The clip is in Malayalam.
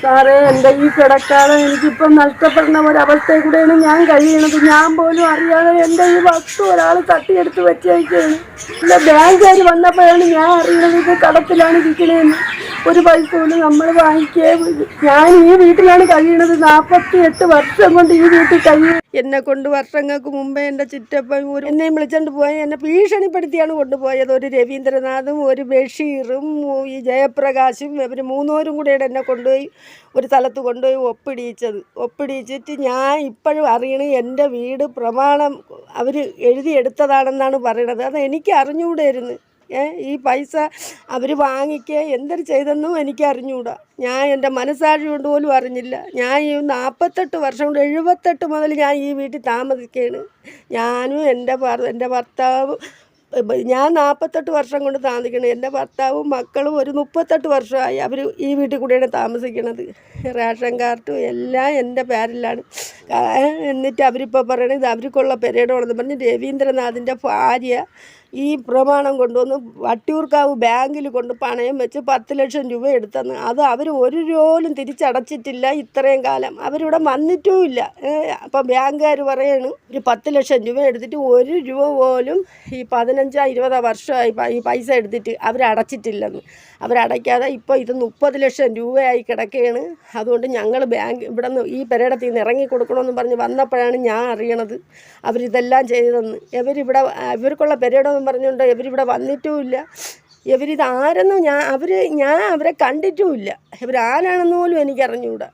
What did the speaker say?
സാറേ എന്റെ ഈ കിടക്കാതെ എനിക്കിപ്പം നഷ്ടപ്പെടുന്ന ഒരവസ്ഥയിൽ കൂടെയാണ് ഞാൻ കഴിയണത് ഞാൻ പോലും അറിയാതെ എന്റെ ഈ വസ്തു ഒരാൾ തട്ടിയെടുത്ത് വെച്ചേക്കാണ് എന്റെ ബാങ്കുകാർ വന്നപ്പോഴാണ് ഞാൻ അറിയണത് ഇത് കടത്തിലാണ് ഇരിക്കണതെന്ന് ഒരു പൈസ പോലും നമ്മൾ വാങ്ങിക്കേ ഞാൻ ഈ വീട്ടിലാണ് കഴിയണത് നാൽപ്പത്തി എട്ട് വർഷം കൊണ്ട് ഈ വീട്ടിൽ കഴിയും. എന്നെ കൊണ്ട് വർഷങ്ങൾക്ക് മുമ്പേ എന്റെ ചിറ്റപ്പൻ ഒരു എന്നെയും വിളിച്ചോണ്ട് പോയി. എന്നെ ഭീഷണിപ്പെടുത്തിയാണ് കൊണ്ടുപോയത്. ഒരു രവീന്ദ്രനാഥും ഒരു ബഷീറും ഈ ജയപ്രകാശും ഇവർ മൂന്നോരും കൂടെയാണ് എന്നെ കൊണ്ടുപോയി ഒരു സ്ഥലത്ത് കൊണ്ടുപോയി ഒപ്പിടിയിച്ചത്. ഒപ്പിടിയിച്ചിട്ട് ഞാൻ ഇപ്പോഴും അറിയണ എന്റെ വീട് പ്രമാണം അവർ എഴുതിയെടുത്തതാണെന്നാണ് പറയണത്. അത് എനിക്ക് അറിഞ്ഞുകൂടായിരുന്നു ഏ ഈ പൈസ അവർ വാങ്ങിക്കുക എന്തൊരു ചെയ്തെന്നും എനിക്ക് അറിഞ്ഞുകൂടാ ഞാൻ എന്റെ മനസ്സാക്ഷി കൊണ്ട് പോലും അറിഞ്ഞില്ല. ഞാൻ ഈ നാൽപ്പത്തെട്ട് വർഷം കൊണ്ട് എഴുപത്തെട്ട് മുതൽ ഞാൻ ഈ വീട്ടിൽ താമസിക്കുകയാണ്. ഞാനും എന്റെ എന്റെ ഭർത്താവും ഞാൻ നാൽപ്പത്തെട്ട് വർഷം കൊണ്ട് താമസിക്കണം എന്റെ ഭർത്താവും മക്കളും ഒരു മുപ്പത്തെട്ട് വർഷമായി അവർ ഈ വീട്ടിൽ കൂടെയാണ് താമസിക്കണത് റേഷൻ കാർഡും എല്ലാം എന്റെ പേരിലാണ്. എന്നിട്ട് അവരിപ്പോൾ പറയണത് അവർക്കുള്ള പെരേഡോണെന്ന് പറഞ്ഞ് രവീന്ദ്രനാഥിന്റെ ഭാര്യ ഈ പ്രമാണം കൊണ്ടുവന്ന് വട്ടിയൂർക്കാവ് ബാങ്കിൽ കൊണ്ട് പണയം വെച്ച് പത്ത് ലക്ഷം രൂപ എടുത്തെന്ന്. അത് അവർ ഒരു രൂപയും തിരിച്ചടച്ചിട്ടില്ല ഇത്രയും കാലം. അവരിവിടെ വന്നിട്ടുമില്ല അപ്പം ബാങ്കുകാർ പറയാണ് ഒരു പത്ത് ലക്ഷം രൂപ എടുത്തിട്ട് ഒരു രൂപ പോലും ഈ പതിനഞ്ചോ ഇരുപതോ വർഷമായി ഈ പൈസ എടുത്തിട്ട് അവരടച്ചിട്ടില്ലെന്ന് അവരടയ്ക്കാതെ ഇപ്പോൾ ഇത് മുപ്പത് ലക്ഷം രൂപയായി കിടക്കുകയാണ് അതുകൊണ്ട് ഞങ്ങൾ ബാങ്ക് ഇവിടെ നിന്ന് ഈ പെരേടത്തിൽ നിന്ന് ഇറങ്ങി കൊടുക്കണമെന്ന് പറഞ്ഞ് വന്നപ്പോഴാണ് ഞാൻ അറിയണത്. അവരിതെല്ലാം ചെയ്തതെന്ന്. ഇവരിവിടെ ഇവർക്കുള്ള പെരേടമെന്ന് പറഞ്ഞുകൊണ്ട് ഇവരിവിടെ വന്നിട്ടുമില്ല. ഇവരിതാരെന്നും ഞാൻ അവർ ഞാൻ അവരെ കണ്ടിട്ടുമില്ല. ഇവരാരാണെന്ന് പോലും എനിക്ക് അറിഞ്ഞുകൂടാ